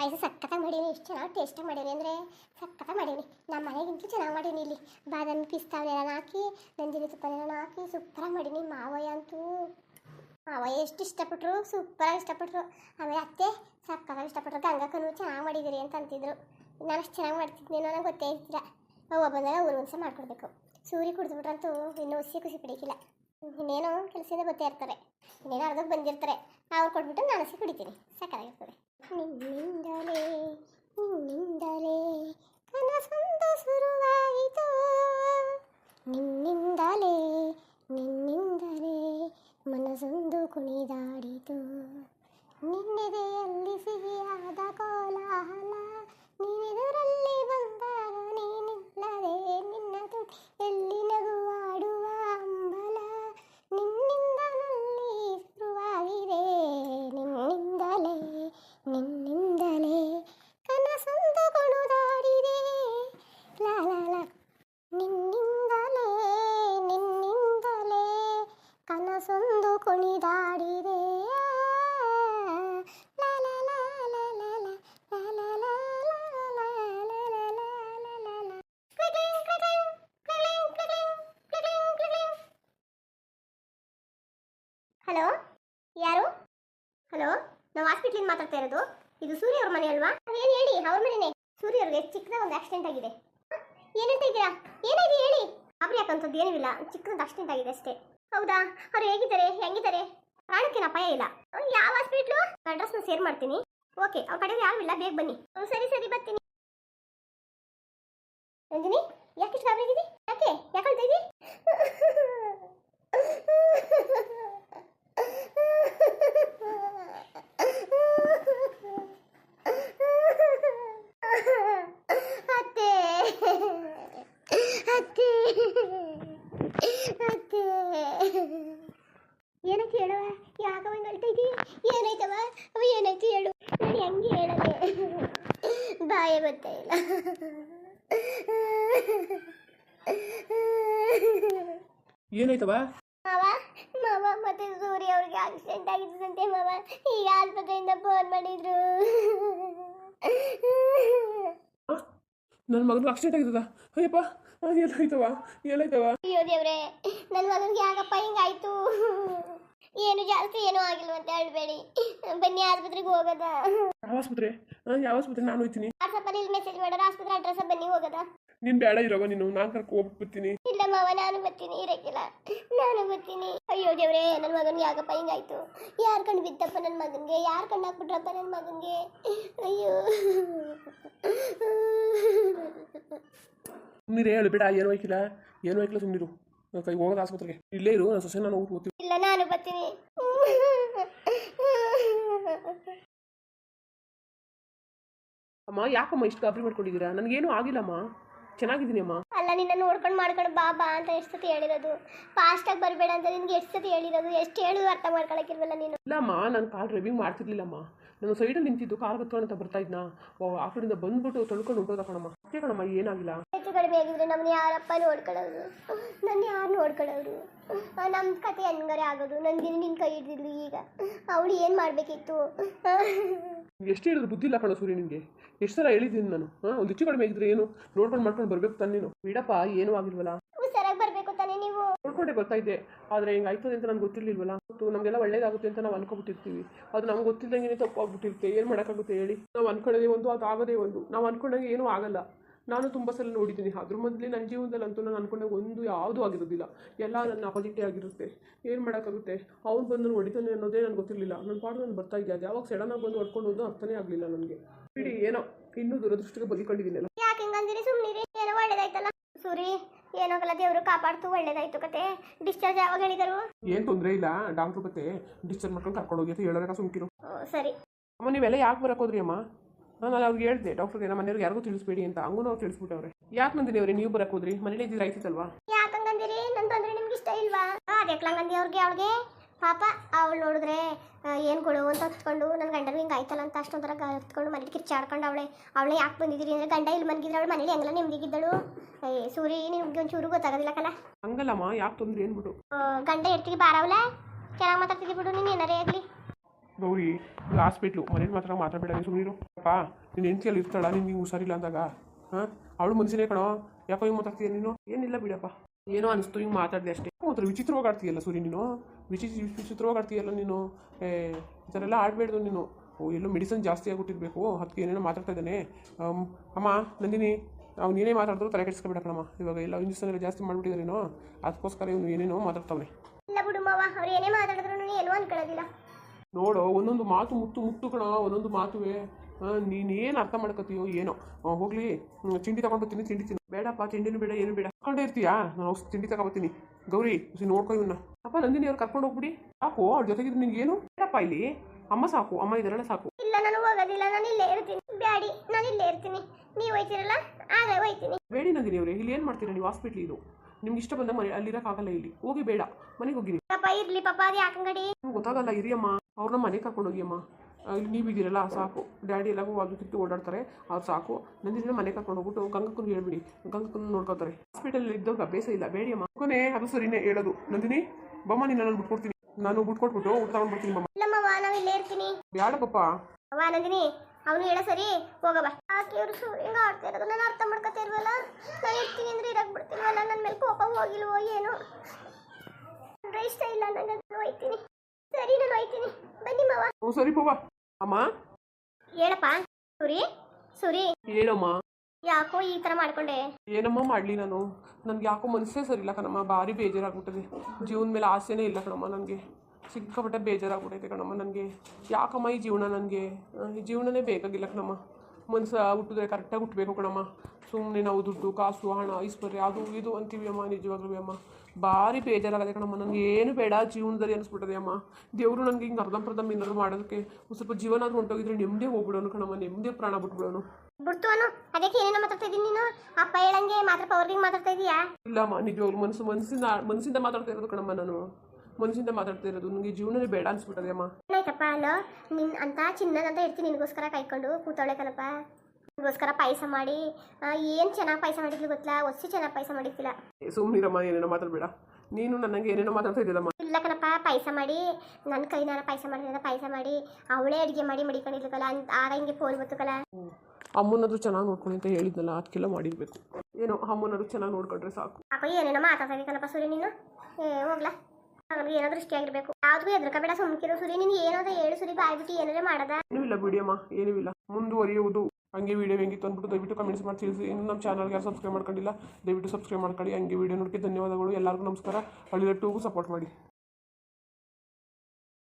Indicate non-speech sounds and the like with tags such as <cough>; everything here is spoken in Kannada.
ಪಾಯಸ ಸಕ್ಕತ್ತಾಗಿ ಮಾಡೀನಿ ಎಷ್ಟು ಚೆನ್ನಾಗಿ ಟೇಸ್ಟಾಗಿ ಮಾಡೀನಿ ಅಂದರೆ ಸಕ್ಕತ್ತಾಗಿ ಮಾಡೀನಿ. ನಮ್ಮ ಮನೆಗಿಂತ ಚೆನ್ನಾಗಿ ಮಾಡೀನಿ ಇಲ್ಲಿ. ಬಾದಾಮಿ ಪಿಸ್ತಾವನ್ನೆಲ್ಲ ಹಾಕಿ ನಂದಿನಿ ತುಪ್ಪನೆಲ್ಲ ಹಾಕಿ ಸೂಪರಾಗಿ ಮಾಡೀನಿ. ಮಾವಯ್ಯ ಅಂತೂ ಮಾವಯ್ಯ ಎಷ್ಟು ಇಷ್ಟಪಟ್ಟರು ಸೂಪರಾಗಿ ಇಷ್ಟಪಟ್ಟರು ಆಮೇಲೆ ಅತ್ತೆ ಸಕ್ಕತ್ತಾಗಿ ಇಷ್ಟಪಟ್ಟರು ಗಂಗಕ್ಕೂ ಚೆನ್ನಾಗಿ ಮಾಡಿದ್ದೀರಿ ಅಂತ ಅಂತಿದ್ರು. ನಾನು ಅಷ್ಟು ಚೆನ್ನಾಗಿ ಮಾಡ್ತಿದ್ನೇನೋ ನನಗೆ ಗೊತ್ತೇ ಇರ್ತೀರ ಅವ್ವ ಬಂದಾಗ ಊರು ಒಂದ್ಸ ಮಾಡ್ಕೊಡ್ಬೇಕು. ಸೂರಿ ಕುಡಿದ್ಬಿಟ್ರಂತೂ ಇನ್ನೂ ಹುಸಿ ಖುಷಿ ಪಡೀಕಿಲ್ಲ. ಇನ್ನೇನೋ ಕೆಲಸದಿಂದ ಗೊತ್ತೇ ಇರ್ತಾರೆ. ಇನ್ನೇನೋ ಅರ್ಧಕ್ಕೆ ಬಂದಿರ್ತಾರೆ. ಅವ್ರು ಕೊಟ್ಬಿಟ್ಟು ನಾನು ಹಸಿ ಕುಡಿತೀನಿ. ಸಾಕಾಗಿರ್ತದೆ ನಿನ್ನಿಂದಲೇ ಮಾತಾಡ್ತಾ ಇರೋದು? ಇದು ಸೂರ್ಯ ಅವ್ರ ಮನೆ ಅಲ್ವಾ? ಏನು ಹೇಳಿ, ಅವ್ರ ಮನೆನೇ. ಸೂರ್ಯ ಅವ್ರಿಗೆ ಚಿಕ್ಕದಾಗ ಒಂದು ಆಕ್ಸಿಡೆಂಟ್ ಆಗಿದೆ. ಏನಂತ ಇದ್ದೀರಾ? ಹೇಳಿ. ಅವ್ರು ಯಾಕಂತದ್ದು ಏನೂ ಇಲ್ಲ. ಚಿಕ್ಕದೊಂದು ಆಕ್ಸಿಡೆಂಟ್ ಆಗಿದೆ ಅಷ್ಟೇ. ಹೌದಾ? ಅವ್ರು ಹೇಗಿದ್ದಾರೆ? ಹೆಂಗಿದ್ದಾರೆ? ಪ್ರಾಣಕ್ಕೇನು ಅಪಾಯ ಇಲ್ಲ. ಯಾವ ಹಾಸ್ಪಿಟ್ಲು ಅಡ್ರೆಸ್ನ ಶೇರ್ ಮಾಡ್ತೀನಿ. ಓಕೆ ಅವ್ರ ಕಡೆ ಯಾರು ಇಲ್ಲ. ಬೇಗ ಬನ್ನಿ. ಸರಿ ಸರಿ, ಬರ್ತೀನಿ. ರಂಜಿನಿ, ಯಾಕೆ ಇಷ್ಟು ಯಾಕೆ? ಯಾಕಂತ ಇದಿ <laughs> ಅತ್ತೆ ಅತ್ತೆ ಅತ್ತೆ ಏನಕ್ಕೆ ಹೇಳುವ ಯಾಕವ ಹಿಂಗ್ ಅಳ್ತಾ ಇದೀಯ ಏನಾಯ್ತವ ಅವ ಏನಾಯ್ತು ಹೇಳು ನಾನು ಹೆಂಗೆ ಹೇಳದೆ ಬಾಯ ಬರ್ತಾ ಇಲ್ಲ. ಏನಾಯ್ತವ? ಮಾವ ಮಾವ ಮತ್ತೆ ಸೂರ್ಯ ಅವ್ರಿಗೆ ಆಕ್ಸಿಡೆಂಟ್ ಆಗಿದ್ದಂತೆ ಮಾವ. ಈಗ ಆಸ್ಪತ್ರೆಯಿಂದ ಫೋನ್ ಮಾಡಿದ್ರು. ನನ್ನ ಮಗನ ಆಕ್ಸಿಡೆಂಟ್ ಆಗಿದ್ದದ? ಅಯ್ಯಪ್ಪ ಏನಾಯ್ತವ? ಏನಾಯ್ತವ? ಅಯ್ಯೋ ದೇವ್ರೆ ನನ್ನ ಮಗನಿಗೆ ಯಾಕಪ್ಪ ಹಿಂಗಾಯ್ತು? ಏನು ಜಾಸ್ತಿ ಏನೂ ಅಂತ ಹೇಳ್ಬೇಡಿ. ಬನ್ನಿ ಆಸ್ಪತ್ರೆಗೆ ಹೋಗದ. ಆಸ್ಪತ್ರೆ? ಯಾವ ಆಸ್ಪತ್ರೆ? ನಾನು ಹೋಯ್ತೀನಿ ವಾಟ್ಸಪ್ಪಲ್ಲಿ ಮೆಸೇಜ್ ಮಾಡೋರು ಆಸ್ಪತ್ರೆ ಅಡ್ರೆಸ್ ಬನ್ನಿ ಹೋಗದ? ನಿನ್ ಬೇಡ ಇರವ ನೀನು. ನಾನು ಕರ್ಕೊ ಹೋಗ್ಬಿಡ್ತೀನಿ ಇಲ್ಲ ಮಾವ ನಾನು ಬರ್ತೀನಿ. ಇರಕ್ಕಿಲ್ಲ. ನಾನು ಬರ್ತೀನಿ. ಅಯ್ಯೋ ದೇವ್ರೆ ನನ್ನ ಮಗನಿಗೆ ಯಾಕಪ್ಪ ಹಿಂಗಾಯ್ತು? ಯಾರ್ ಕಣ್ಣು ಬಿದ್ದಪ್ಪ ನನ್ನ ಮಗನಿಗೆ? ಯಾರ್ ಕಣ್ಣು ಹಾಕ್ಬಿಟ್ರಪ್ಪ ನನ್ನ ಮಗನಿಗೆ? ಅಯ್ಯೋ. ಸುಮ್ಮನಿರೇ ಹೇಳು. ಬೇಡ ಏನು ಹೋಯ್ಕಿಲ್ಲ. ಏನು ಹೋಯ್ಕಿಲ್ಲ ಸುಮ್ಮನಿರು ಕೈ ಹೋಗೋದು ಆಸ್ಪತ್ರೆಗೆ. ಇಲ್ಲೇ ಇರು ನಾನು ಸೊಸೆ ನಾನು ಊರು ಹೋಗ್ತೀವಿ ಇಲ್ಲ ನಾನು ಬರ್ತೀನಿ. ಅಮ್ಮ ಯಾಕಮ್ಮ ಇಷ್ಟು ಗಾಬರಿ ಮಾಡ್ಕೊಂಡಿದ್ದೀರಾ? ನನಗೇನು ಆಗಿಲ್ಲಮ್ಮ. ಚೆನ್ನಾಗಿದ್ದೀನಿ ಅಮ್ಮ ಅಲ್ಲ ನಿನ್ನ ನೋಡ್ಕೊಂಡು ಮಾಡ್ಕೊಂಡು ಬಾ ಬಾ ಅಂತ ಎಷ್ಟು ಸತಿ ಹೇಳಿರೋದು. ಫಾಸ್ಟಾಗಿ ಬರಬೇಡ ಅಂತ ನಿನ್ಗೆ ಎಷ್ಟು ಸತಿ ಹೇಳಿರೋದು. ಎಷ್ಟು ಹೇಳಿದ್ರು ಅರ್ಥ ಮಾಡ್ಕೊಳಕ್ಕಿಲ್ವಲ್ಲ ನೀನು. ಇಲ್ಲಮ್ಮ ನಾನು ಕಾರ್ ಡ್ರೈವಿಂಗ್ ಮಾಡ್ತಿರ್ಲಿಲ್ಲಮ್ಮ. ನಾನು ಸೈಡಲ್ಲಿ ನಿಂತಿದ್ದು ಕಾರ್ ಕತ್ಕೊಂಡು ಅಂತ ಬರ್ತಾ ಇದ್ನಾ? ಓ ಆ ಕಡೆಯಿಂದ ಬಂದ್ಬಿಟ್ಟು ತೊಳ್ಕೊಂಡು ಹೊಂಟೋದ ಕಣಮ್ಮ? ಅಷ್ಟೇ ಕಣಮ್ಮ ಏನಾಗಿಲ್ಲ. ಹೆಚ್ಚು ಕಡಿಮೆ ಆಗಿದ್ರೆ ನಮ್ಮನ್ನ ಯಾರಪ್ಪ ನೋಡ್ಕೊಳ್ಳೋರು ನನ್ನ ಯಾರು ನೋಡ್ಕೊಳ್ಳೋರು ನಮ್ಮ ಕತೆ ಹೆಂಗಾರೆ ಆಗೋದು? ನನಗೆ ನಿನ್ನ ಕೈ ಹಿಡಿದಿದ್ಲು ಈಗ. ಅವಳು ಏನು ಮಾಡಬೇಕಿತ್ತು? ಎಷ್ಟು ಹೇಳಿದ್ರು ಬುದ್ಧಿ ಇಲ್ಲ ಕಣೋ ಸೂರ್ಯ ನಿನಗೆ. ಎಷ್ಟು ಸಲ ಹೇಳಿದ್ದೀನಿ ನಾನು. ಹಾಂ ಒಂದು ಹೆಚ್ಚು ಕಡಿಮೆ ಆಗಿದ್ರೆ ಏನು? ನೋಡ್ಕೊಂಡು ಮಾಡ್ಕೊಂಡು ಬರಬೇಕು ತಾನೆ ನೀನು. ಬಿಡಪ್ಪ ಏನೂ ಆಗಿಲ್ವಲ್ಲ? ಸರಿಯಾಗಿ ಬರಬೇಕು ತಾನೇ ನೀವು. ನೋಡ್ಕೊಂಡೆ ಬರ್ತಾ ಇದ್ದೆ. ಆದರೆ ಹಿಂಗೆ ಆಯ್ತದೆ ಅಂತ ನನಗೆ ಗೊತ್ತಿರ್ಲಿಲ್ವಲ್ಲ? ಮತ್ತು ನಮಗೆಲ್ಲ ಒಳ್ಳೇದಾಗುತ್ತೆ ಅಂತ ನಾವು ಅನ್ಕೊಬಿಟ್ಟಿರ್ತೀವಿ. ಅದು ನಮ್ಗೆ ಗೊತ್ತಿಲ್ಲದಂಗೆ ತಪ್ಪಾಗ್ಬಿಟ್ಟಿರುತ್ತೆ. ಏನು ಮಾಡೋಕ್ಕಾಗುತ್ತೆ ಹೇಳಿ? ನಾವು ಅನ್ಕೊಳ್ಳೋದೇ ಒಂದು ಅದು ಆಗೋದೇ ಒಂದು. ನಾವು ಅನ್ಕೊಂಡಂಗೆ ಏನೂ ಆಗಲ್ಲ. ನಾನು ತುಂಬ ಸಲ ನೋಡಿದ್ದೀನಿ. ಅದ್ರ ಮೊದಲೇ ನನ್ನ ಜೀವನದಲ್ಲಿ ಅಂತೂ ನಾನು ಅನ್ಕೊಂಡಾಗ ಒಂದು ಯಾವುದೂ ಆಗಿರೋದಿಲ್ಲ. ಎಲ್ಲ ನನ್ನ ಅಪೋಸಿಟೇ ಆಗಿರುತ್ತೆ. ಏನು ಮಾಡೋಕ್ಕಾಗುತ್ತೆ? ಅವ್ನು ಬಂದು ನಾನು ಹೊಡಿತಾನೆ ಅನ್ನೋದೇ ನನಗೆ ಗೊತ್ತಿರಲಿಲ್ಲ. ನನ್ನ ಪಾಡು ನಾನು ಬರ್ತಾ ಇದ್ದೆ ಅದು ಯಾವಾಗ ಸಡನ್ನಾಗಿ ಬಂದು ಹೊಡ್ಕೊಂಡು ಹೋದ್ರು ಅರ್ಥನೇ ಆಗಲಿಲ್ಲ ನನಗೆ. ಬಿಡಿ ಏನೋ ಇನ್ನೂ ದುರದೃಷ್ಟಿಗೆ ಬಲಿಕೊಂಡಿದ್ದೀನಲ್ಲ ಯಾಕೆ ಹಿಂಗಂದಿರಿ? ಸುಮ್ಮನಿರಿ ಏನೋ ಒಳ್ಳೇದಾಯ್ತಲ್ಲ. ಸೂರಿ ಏನೋಗಲ್ಲ ದೇವರು ಕಾಪಾಡ್ತು ಒಳ್ಳೇದಾಯ್ತು ಕತೆ. ಡಿಸ್ಚಾರ್ಜ್ ಯಾವಾಗ ಹೇಳಿದರು? ಏನು ತೊಂದರೆ ಇಲ್ಲ ಡಾಕ್ಟ್ರು ಕತೆ. ಡಿಸ್ಚಾರ್ಜ್ ಮಾಡ್ಕೊಂಡು ಕರ್ಕೊಂಡು ಹೋಗಿ ಅಂತ ಹೇಳೋರಕ ಸುಮ್ಕಿರು. ಸರಿ. ಅಮ್ಮ ನೀವೆಲ್ಲ ಯಾಕೆ ಬರಕ್ಕೆ ಹೋದ್ರಿ ಅಮ್ಮ? ನಾನು ಅವ್ರಿಗೆ ಹೇಳಿದೆ ಡಾಕ್ಟರ್ಗೆ ನಮ್ಮ ಮನೆಯವ್ರಿಗೆ ಯಾರಿಗೂ ತಿಳಿಸ್ಬೇಡಿ ಅಂತ. ಹಂಗೂ ಅವ್ರು ತಿಳಿಸ್ಬಿಟ್ಟವ್ರೆ. ಯಾಕೆ ನಂದಿನಿ ಅವ್ರೆ ನೀವು ಬರಕ್ ಹೋದ್ರಿ? ಮನೇಲಿ ಇದ್ದಿದ್ರೆ ಆಯ್ತಿತ್ತಲ್ವಾ? ಯಾಕಂಗಂದಿರಿ ನನ್ನ ತೊಂದ್ರೆ ನಿಮ್ಗೆ ಇಷ್ಟ ಇಲ್ವಾ? ಅದೆಕ್ಲಂಗಂದಿ ಅವ್ರಿಗೆ ಅವಳಿಗೆ? ಪಾಪ ಅವಳು ನೋಡಿದ್ರೆ ಏನು ಕೊಡು ಅಂತ ಹೊತ್ಕೊಂಡು ನನ್ನ ಗಂಡನ ಹಿಂಗೆ ಆಯ್ತಲ್ಲ ಅಂತ ಅಷ್ಟೊಂಥರ ಹೊತ್ಕೊಂಡು ಮನೇಲಿ ಕಿರ್ಚಾಡ್ಕೊಂಡು ಅವಳೆ ಅವಳೆ ಯಾಕೆ ಬಂದಿದ್ದೀರಿ ಅಂದರೆ ಗಂಡ ಇಲ್ಲಿ ಮನ್ಗಿದ್ರೆ ಅವಳು ಮನೇಲಿ ಹೆಂಗಲ್ಲ ನೆಮ್ಮದಿಗಿದ್ದಳು ಏ ಸೂರಿ ನಿಮ್ಗೆ ಒಂಚೂರು ಗೊತ್ತಾಗೋದಿಲ್ಲ ಕಲ ಹಂಗಲ್ಲಮ್ಮ ಯಾಕೆ ತೊಂದ್ರೆ ಏನ್ಬಿಟ್ಟು ಗಂಡ ಎಡ್ತಿಗೆ ಬಾರವಲ್ಲ ಚೆನ್ನಾಗಿ ಮಾತಾಡ್ತಿದ್ದಿ ಬಿಡು ನೀನು ಏನಾರೇ ಆಗಲಿ. ಗೌರಿ ಹಾಸ್ಪಿಟ್ಲು ಮನೇಲಿ ಮಾತ್ರ ಮಾತಾಡಬೇಡ ನೀನು ಸುಮ್ಮನಿರು ಅಪ್ಪ ನಿನ್ನ ಹೆಂಡತಿಯಲ್ಲಿ ಇರ್ತಾಳ? ಹಿಂಗೆ ಹುಷಾರಿಲ್ಲ ಅಂದಾಗ? ಹಾಂ? ಅವಳು ಮನುಷ್ಯನೇ ಕಣೋ. ಯಾಕೋ ಹಿಂಗೆ ಮಾತಾಡ್ತೀಯ ನೀನು? ಏನಿಲ್ಲ ಬಿಡಪ್ಪ. ಏನೋ ಅನಿಸ್ತು, ಹಿಂಗೆ ಮಾತಾಡಿದೆ ಅಷ್ಟೇ. ಒಂಥರ ವಿಚಿತ್ರವಾಗಿ ಆಡ್ತೀಯಲ್ಲ ಸೂರಿ ನೀನು? ವಿಚಿತ್ರ ವಿಚಿತ್ರವಾಗಿ ಆಡ್ತೀಯಲ್ಲ ನೀನು? ಈ ಥರ ಎಲ್ಲ ಆಡಬೇಡ್ದು ನೀನು. ಎಲ್ಲೋ ಮೆಡಿಸನ್ ಜಾಸ್ತಿ ಆಗಿಬಿಟ್ಟಿರ್ಬೇಕು. ಅದಕ್ಕೆ ಏನೇನೋ ಮಾತಾಡ್ತಾ ಇದ್ದಾನೆ. ಅಮ್ಮ, ನಂದಿನಿ, ಅವ್ನು ಏನೇ ಮಾತಾಡಿದ್ರು ತಲೆ ಕೆಡಿಸ್ಕೊಬೇಡ ಕಣಮ್ಮ. ಇವಾಗ ಎಲ್ಲ ಇಂಜೆಕ್ಷನ್ ಎಲ್ಲ ಜಾಸ್ತಿ ಮಾಡಿಬಿಟ್ಟಿದ್ದಾರೇನೋ ಅದಕ್ಕೋಸ್ಕರ ಇವನು ಏನೇನೋ ಮಾತಾಡ್ತಾವನೆ. ಇಲ್ಲ ಬಿಡು ಮಾವ, ಅವ್ರು ಏನೇ ಮಾತಾಡಿದ್ರು ಏನೂ ಅನ್ಕೊಳ್ಳೋದಿಲ್ಲ ನೋಡು. ಒಂದೊಂದು ಮಾತು ಮುತ್ತು ಮುತ್ತು ಕಣ ಒಂದೊಂದು ಮಾತುವೆ. ನೀನೇನು ಅರ್ಥ ಮಾಡ್ಕೋತೀಯೋ ಏನೋ. ಹೋಗ್ಲಿ. ತಿಂಡಿ ತಗೊಂಡು ತಿನ್ನಿ ತಿಂಡಿ ತಿನ್ನು. ಬೇಡಪ್ಪ ತಿಂಡಿನೂ ಬೇಡ ಏನು ಬೇಡ. ಕರ್ಕೊಂಡೇ ಇರ್ತೀಯಾ? ನಾನು ತಿಂಡಿ ತಗೋಬತ್ತೀನಿ ಗೌರಿ ನೋಡ್ಕೊ ಇವನ್ನ ಅಪ್ಪ ನಂದಿನಿ ಅವ್ರು ಕರ್ಕೊಂಡು ಹೋಗ್ಬಿಡಿ. ಸಾಕು ಅವ್ರ ಜೊತೆಗಿದ್ರೆ ನಿನ್ಗೆ ಏನು ಬೇಡಪ್ಪ ಇಲ್ಲಿ. ಅಮ್ಮ ಸಾಕು ಅಮ್ಮ ಇದರಲ್ಲ ಸಾಕು. ಇಲ್ಲ ನಾನು ಹೋಗೋದಿಲ್ಲ. ನಾನು ಇಲ್ಲೇ ಇರ್ತೀನಿ. ಬ್ಯಾಡಿ ನಾನು ಇಲ್ಲೇ ಇರ್ತೀನಿ. ನೀವು ಹೋಯ್ತಿರಲ್ಲ ಆಗ ಹೋಯ್ತೀನಿ. ಬೇಡಿ ನಂದಿನಿ ಅವರೇ ಇಲ್ಲಿ ಏನು ಮಾಡ್ತೀರಾ ನೀವು ಹಾಸ್ಪಿಟ್ಲ್ ಇದು? ನಿಮ್ಗೆ ಇಷ್ಟ ಬಂದ ಮನೆ ಅಲ್ಲಿರೋಕ್ಕಾಗಲ್ಲ ಇಲ್ಲಿ. ಹೋಗಿ ಬೇಡ. ಮನೆಗೆ ಹೋಗಿರಿ ಪಾಪ ಇರ್ಲಿ ಪಾಪ ಅದು ಯಾಕಂಗಡಿ ನಿಮ್ಗೆ ಗೊತ್ತಾಗಲ್ಲ ಇರಿಯಮ್ಮ. ಅವ್ರನ್ನ ಮನೆಗೆ ಕರ್ಕೊಂಡು ಹೋಗಿಯಮ್ಮ. ಅಮ್ಮ ಇಲ್ಲಿ ನೀವಿದ್ದೀರಲ್ಲ ಸಾಕು. ಡ್ಯಾಡಿ ಎಲ್ಲ ಅದು ತಿರ್ತಿ ಓಡಾಡ್ತಾರೆ. ಅವ್ರು ಸಾಕು. ನಂದಿನ ಮನೆ ಕರ್ಕೊಂಡು ಹೋಗ್ಬಿಟ್ಟು ಗಂಗಕ್ಕನ್ನು ಹೇಳ್ಬಿಡಿ. ಗಂಗಕ್ಕನ್ನು ನೋಡ್ಕೋತಾರೆ. ಹಾಸ್ಪಿಟಲ್ ಇದ್ದವ್ರಿಗೆ ಅಭ್ಯಾಸ ಇಲ್ಲ ಬೇಡಿ ಅಮ್ಮ ಕೊನೆ ಅದು ಸರಿನೇ ಹೇಳೋದು. ನಂದಿನಿ ಬಮ್ಮ ನೀನು ನಾನು ಬಿಟ್ಕೊಡ್ತೀನಿ. ನಾನು ಬಿಟ್ಕೊಟ್ಬಿಟ್ಟು ಊಟ ತಗೊಂಡ್ಬಿಡ್ತೀನಿ ಬಮ್ಮ. ಇರ್ತೀನಿ. ಬೇಡ ನಂದಿನಿ. ಅವನು ಹೇಳ ಸರಿ ಹೋಗಬ ಆಕೆ ಇವರು ಹಿಂಗ ಆಡ್ತಾ ಇರೋದು? ನಾನು ಅರ್ಥ ಮಾಡ್ಕೊತಾ ಇಲ್ವಲ್ಲ? ನಾನು ಇರ್ತೀನಿ ಅಂದ್ರೆ ಇರಕ್ ಬಿಡ್ತೀವಲ್ಲ ನನ್ನ ಮೇಲೆ ಕೋಪ ಹೋಗಿಲ್ವೋ ಏನು? ಅಂದ್ರೆ ಇಷ್ಟ ಇಲ್ಲ ನನಗೆ ನಾನು ಹೋಯ್ತೀನಿ ಸರಿ ನಾನು ಹೋಯ್ತೀನಿ ಬನ್ನಿ ಮಾವ. ಹ್ಞೂ ಸರಿ ಪವ. ಅಮ್ಮ? ಹೇಳಪ್ಪ. ಸುರಿ? ಸುರಿ? ಹೇಳಮ್ಮ ಯಾಕೋ ಈ ತರ ಮಾಡ್ಕೊಂಡೆ. ಏನಮ್ಮ ಮಾಡ್ಲಿ ನಾನು? ನನಗೆ ಯಾಕೋ ಮನಸ್ಸೇ ಸರಿ ಇಲ್ಲ ಕಣಮ್ಮ. ಭಾರಿ ಬೇಜಾರಾಗ್ಬಿಟ್ಟಿದೆ. ಜೀವನ ಮೇಲೆ ಆಸೆನೇ ಇಲ್ಲ ಕಣಮ್ಮ ನನಗೆ. ಸಿಕ್ಕಾಪಟ್ಟೆ ಬೇಜಾರಾಗ್ಬಿಟ್ಟೈತೆ ಕಣಮ್ಮ ನನಗೆ. ಯಾಕಮ್ಮ ಈ ಜೀವನ ನನಗೆ? ಈ ಜೀವನನೇ ಬೇಕಾಗಿಲ್ಲ ಕಣಮ್ಮ. ಮನಸ್ಸು ಹುಟ್ಟಿದ್ರೆ ಕರೆಕ್ಟಾಗಿ ಹುಟ್ಟಬೇಕು ಕಣಮ್ಮ. ಸುಮ್ಮನೆ ನಾವು ದುಡ್ಡು ಕಾಸು ಹಣ ಐಶ್ವರ್ಯ ಅದು ಇದು ಅಂತೀವಿ ಅಮ್ಮ ನಿಜವಾಗ್ಲೂ ಅಮ್ಮ. ಭಾರಿ ಬೇಜಾರಾಗದೆ ಕಣಮ್ಮ. ನನಗೆ ಏನು ಬೇಡ ಜೀವನದಲ್ಲಿ ಅನಿಸ್ಬಿಟ್ಟದೆ ಅಮ್ಮ. ದೇವರು ನನಗೆ ಹಿಂಗೆ ಅರ್ಧಂಪರ್ಧಂ ಏನಾದರೂ ಮಾಡೋದಕ್ಕೆ ಒಂದು ಸ್ವಲ್ಪ ಜೀವನ ಆದ್ರೂ ಹೊಂಟೋಗಿದ್ರೆ ನೆಮ್ಮದಿ ಹೋಗ್ಬಿಡೋನು ಕಣಮ್ಮ ನೆಮ್ಮದಿ ಪ್ರಾಣ ಬಿಟ್ಬಿಡೋನು. ಬಿಡ್ತು ಅನು. ಅದಕ್ಕೆ ಏನೇನೋ ಮಾತಾಡ್ತಾ ಇದ್ದೀನಿ ನೀನು? ಅಪ್ಪ ಹೇಳಂಗೆ ಮಾತ್ರ ಪವರ್ಗೆ ಮಾತಾಡ್ತಾ ಇದೀಯಾ? ಇಲ್ಲಮ್ಮ ನಿಜವಾಗ್ಲು ಮನಸ್ಸು ಮನಸ್ಸಿಂದ ಮನಸ್ಸಿಂದ ಮಾತಾಡ್ತಾ ಇರೋದು ಕಣಮ್ಮ ನಾನು. ಮನಸ್ಸಿಂದ ಮಾತಾಡ್ತಾ ಇರೋದು. ನನಗೆ ಜೀವನನೇ ಬೇಡ ಅನ್ಸ್ಬಿಟ್ಟದೆ ಅಮ್ಮ? ಏನಾಯ್ತಪ್ಪ ಅಲ್ಲೋ? ನಿನ್ ಅಂತ ಚಿನ್ನದಂತ ಇರ್ತೀನಿ ನಿನಗೋಸ್ಕರ ಕಾಯ್ಕೊಂಡು ಕೂತವಳೆ ಕಣಪ್ಪ ನಿನಗೋಸ್ಕರ ಪಾಯಸ ಮಾಡಿ ಏನು ಚೆನ್ನಾಗಿ ಪಾಯಸ ಮಾಡಿದ್ಲು ಗೊತ್ತಾ? ಒಸಿ ಚೆನ್ನಾಗಿ ಪಾಯಸ ಮಾಡಿದ್ದಿಲ್ಲ. ಸುಮ್ಮನಿರಮ್ಮ ಏನೇನೋ ಮಾತಾಡ್ಬೇಡ. ನೀನು ನನಗೆ ಏನೇನೋ ಮಾತಾಡ್ತಾ ಇದ್ದಿಲ್ಲಮ್ಮ ಇಲ್ಲ ಕಣಪ್ಪ ಪಾಯಸ ಮಾಡಿ ನನ್ನ ಕೈನಾರ ಪಾಯಸ ಮಾಡಿದ್ರೆ ಪಾಯಸ ಮಾಡಿ ಅವಳೇ ಅಡುಗೆ ಮಾಡಿ ಮಡಿಕೊಂಡಿದ್ಲಕಲ್ಲ ಅಂತ ಆಗ ಹಿಂಗೆ ಫೋನ್ ಬತ್ತುಕಲ್ಲ ಅಮ್ಮನಾದ್ರೂ ಚೆನ್ನಾಗಿ ನೋಡ್ಕೊಂಡು ಅಂತ ಹೇಳಿದ್ನಲ್ಲ ಅದಕ್ಕೆಲ್ಲ ಮಾಡಿರ್ಬೇಕು. ಏನೋ ಅಮ್ಮನಾದ್ರು ಚೆನ್ನಾಗಿ ನೋಡ್ಕೊಂಡ್ರೆ ಸಾಕು. ಅಪ್ಪ ಏನೇನೋ ಮಾತಾಡ್ತಾ ಕಣಪ್ಪ ಸೂರ್ಯ ನೀನು? ಏ ಹೋಗ್ಲಾ. ಅವ್ನಿಗೆ ಏನೋ ದೃಷ್ಟಿ ಆಗಿರ್ಬೇಕು. ಯಾವ್ದು ಎದ್ರಕಬೇಡ ಸುಮ್ಕಿರೋ. ಸುರಿ, ನೀನು ಏನೋದ ಹೇಳು ಸುರಿ ಬಾಯ್ಬಿಟ್ಟು ಏನಾರೇ ಮಾಡದ? ಏನೂ ಇಲ್ಲ ಬಿಡಿಯಮ್ಮ ಏನೂ ಇಲ್ಲ. ಮುಂದುವರಿಯುವುದು. ಹಂಗೆ ವಿಡಿಯೋ ಹೆಂಗಿತ್ತು ಅಂದ್ಬಿಟ್ಟು ದಯವಿಟ್ಟು ಕಮೆಂಟ್ಸ್ ಮಾಡಿ ತಿಳಿಸಿ. ಇನ್ನು ನಮ್ಮ ಚಾನಲ್ಗೆ ಯಾರು ಸಬ್ಸ್ಕ್ರೈಬ್ ಮಾಡ್ಕೊಂಡಿಲ್ಲ, ದಯವಿಟ್ಟು ಸಬ್ಸ್ಕ್ರೈಬ್ ಮಾಡ್ಕೊಳ್ಳಿ. ಹಂಗೆ ವಿಡಿಯೋ ನೋಡಿ ಧನ್ಯವಾದಗಳು. ಎಲ್ಲರಿಗೂ ನಮಸ್ಕಾರ. ಹಳ್ಳಿ ಟೂಗೂ ಸಪೋರ್ಟ್ ಮಾಡಿ.